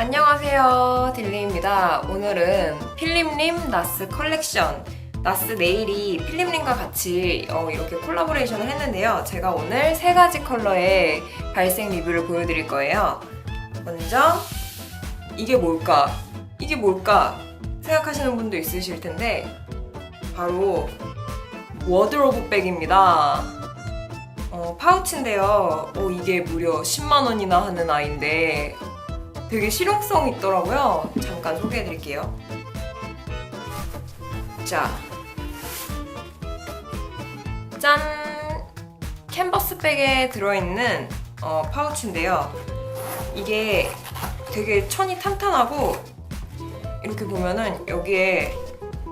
안녕하세요. 딜리입니다. 오늘은 필립림 나스 컬렉션. 나스 네일이 필립림과 같이 어, 이렇게 콜라보레이션을 했는데요. 제가 오늘 세 가지 컬러의 발색 리뷰를 보여드릴 거예요. 먼저 이게 뭘까? 이게 뭘까? 생각하시는 분도 있으실 텐데 바로 워드로브 백입니다. 어, 파우치인데요. 어, 이게 무려 10만 원이나 하는 아이인데 되게 실용성 있더라고요. 잠깐 소개해 드릴게요. 자. 짠! 캔버스 백에 들어있는 어, 파우치인데요. 이게 되게 천이 탄탄하고 이렇게 보면은 여기에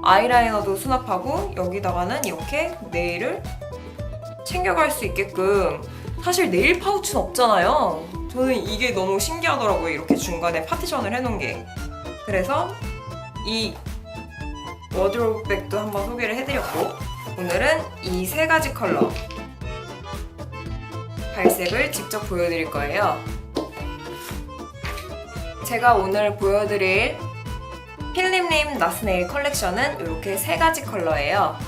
아이라이너도 수납하고 여기다가는 이렇게 네일을 챙겨갈 수 있게끔 사실 네일 파우치는 없잖아요. 저는 이게 너무 신기하더라고요. 이렇게 중간에 파티션을 해놓은 게. 그래서 이 워드로브 백도 한번 소개를 해드렸고 오늘은 이 세 가지 컬러 발색을 직접 보여드릴 거예요. 제가 오늘 보여드릴 필립림 나스네일 컬렉션은 이렇게 세 가지 컬러예요.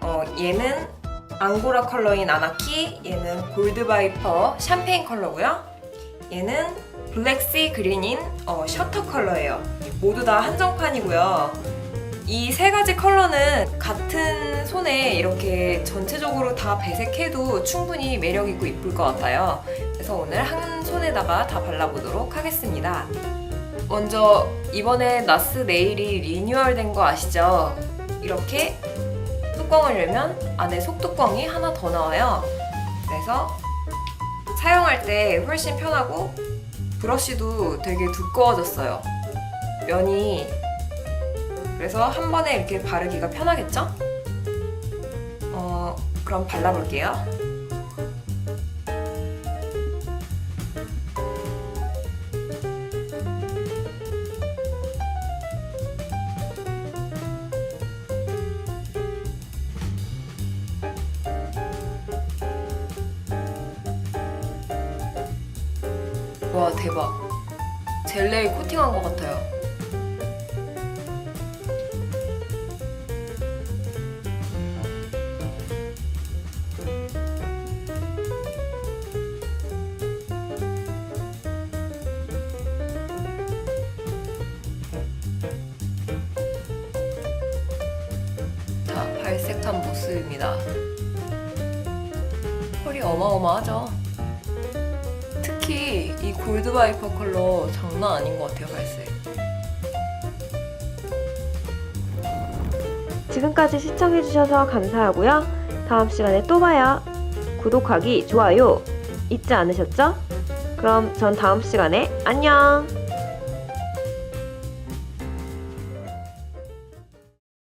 어, 얘는 앙고라 컬러인 아나키, 얘는 골드바이퍼 샴페인 컬러고요. 얘는 블랙시 그린인 어, 셔터 컬러예요. 모두 다 한정판이고요. 이 세 가지 컬러는 같은 손에 이렇게 전체적으로 다 배색해도 충분히 매력 있고 이쁠 것 같아요. 그래서 오늘 한 손에다가 다 발라보도록 하겠습니다. 먼저 이번에 나스 네일이 리뉴얼 된 거 아시죠? 이렇게 뚜껑을 열면 안에 속뚜껑이 하나 더 나와요. 그래서 사용할 때 훨씬 편하고 브러쉬도 되게 두꺼워졌어요. 면이 그래서 한 번에 이렇게 바르기가 편하겠죠? 어, 그럼 발라볼게요. 와 대박. 젤레에 코팅한 것 같아요. 자 발색한 모습입니다. 펄이 어마어마하죠 특히 이 골드 바이퍼 컬러 장난 아닌 것 같아요 발색 지금까지 시청해주셔서 감사하고요. 다음 시간에 또 봐요. 구독하기, 좋아요 잊지 않으셨죠? 그럼 전 다음 시간에 안녕!